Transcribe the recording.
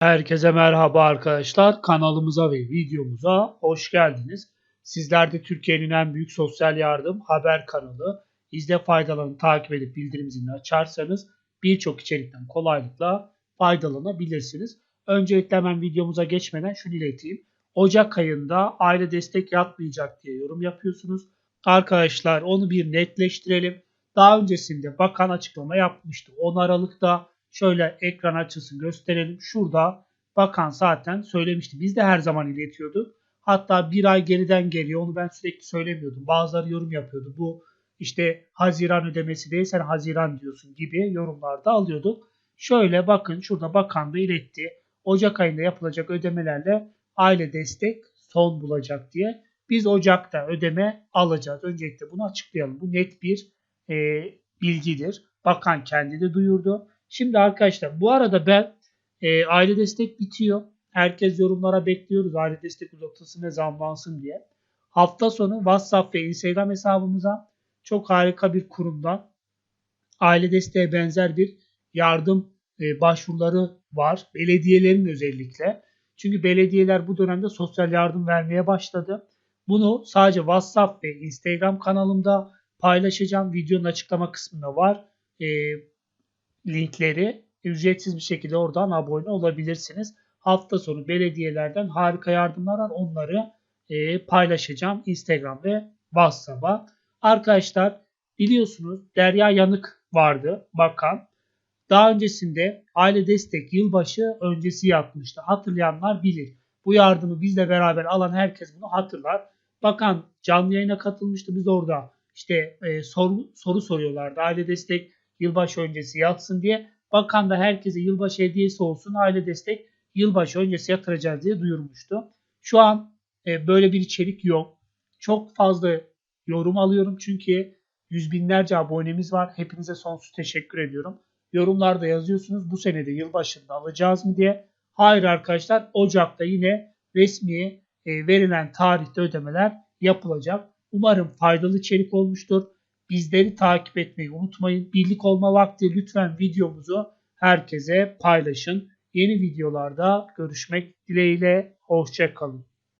Herkese merhaba arkadaşlar. Kanalımıza ve videomuza hoş geldiniz. Sizler de Türkiye'nin en büyük sosyal yardım haber kanalı. İzle faydalarını takip edip bildirim zilini açarsanız birçok içerikten kolaylıkla faydalanabilirsiniz. Öncelikle hemen videomuza geçmeden şunu ileteyim. Ocak ayında aile destek yatmayacak diye yorum yapıyorsunuz. Arkadaşlar onu bir netleştirelim. Daha öncesinde bakan açıklama yapmıştı. 10 Aralık'ta şöyle ekran açısını gösterelim. Şurada bakan zaten söylemişti. Biz de her zaman iletiyorduk. Hatta bir ay geriden geliyor. Onu ben sürekli söylemiyordum. Bazıları yorum yapıyordu. Bu işte Haziran ödemesi değil sen Haziran diyorsun gibi yorumlarda alıyorduk. Şöyle bakın şurada bakan da iletti. Ocak ayında yapılacak ödemelerle aile destek son bulacak diye. Biz Ocak'ta ödeme alacağız. Öncelikle bunu açıklayalım. Bu net bir e, bilgidir. Bakan kendi de duyurdu. Şimdi arkadaşlar bu arada ben e, aile destek bitiyor. Herkes yorumlara bekliyoruz aile destek uzatılsın ve zamlansın diye. Hafta sonu WhatsApp ve Instagram hesabımıza çok harika bir kurumdan aile desteğe benzer bir yardım e, başvuruları var. Belediyelerin özellikle. Çünkü belediyeler bu dönemde sosyal yardım vermeye başladı. Bunu sadece WhatsApp ve Instagram kanalımda paylaşacağım. Videonun açıklama kısmında var. E, linkleri ücretsiz bir şekilde oradan abone olabilirsiniz. Hafta sonu belediyelerden harika yardımlar var. Onları e, paylaşacağım Instagram ve WhatsApp'a. Arkadaşlar biliyorsunuz Derya Yanık vardı bakan. Daha öncesinde aile destek yılbaşı öncesi yapmıştı. Hatırlayanlar bilir. Bu yardımı bizle beraber alan herkes bunu hatırlar. Bakan canlı yayına katılmıştı. Biz orada işte e, soru, soru soruyorlardı. Aile destek yılbaşı öncesi yatsın diye. Bakan da herkese yılbaşı hediyesi olsun aile destek yılbaşı öncesi yatıracağız diye duyurmuştu. Şu an e, böyle bir içerik yok. Çok fazla yorum alıyorum çünkü yüz binlerce abonemiz var. Hepinize sonsuz teşekkür ediyorum. Yorumlarda yazıyorsunuz bu senede yılbaşında alacağız mı diye. Hayır arkadaşlar Ocak'ta yine resmi e, verilen tarihte ödemeler yapılacak. Umarım faydalı içerik olmuştur. Bizleri takip etmeyi unutmayın. Birlik olma vakti lütfen videomuzu herkese paylaşın. Yeni videolarda görüşmek dileğiyle. Hoşçakalın.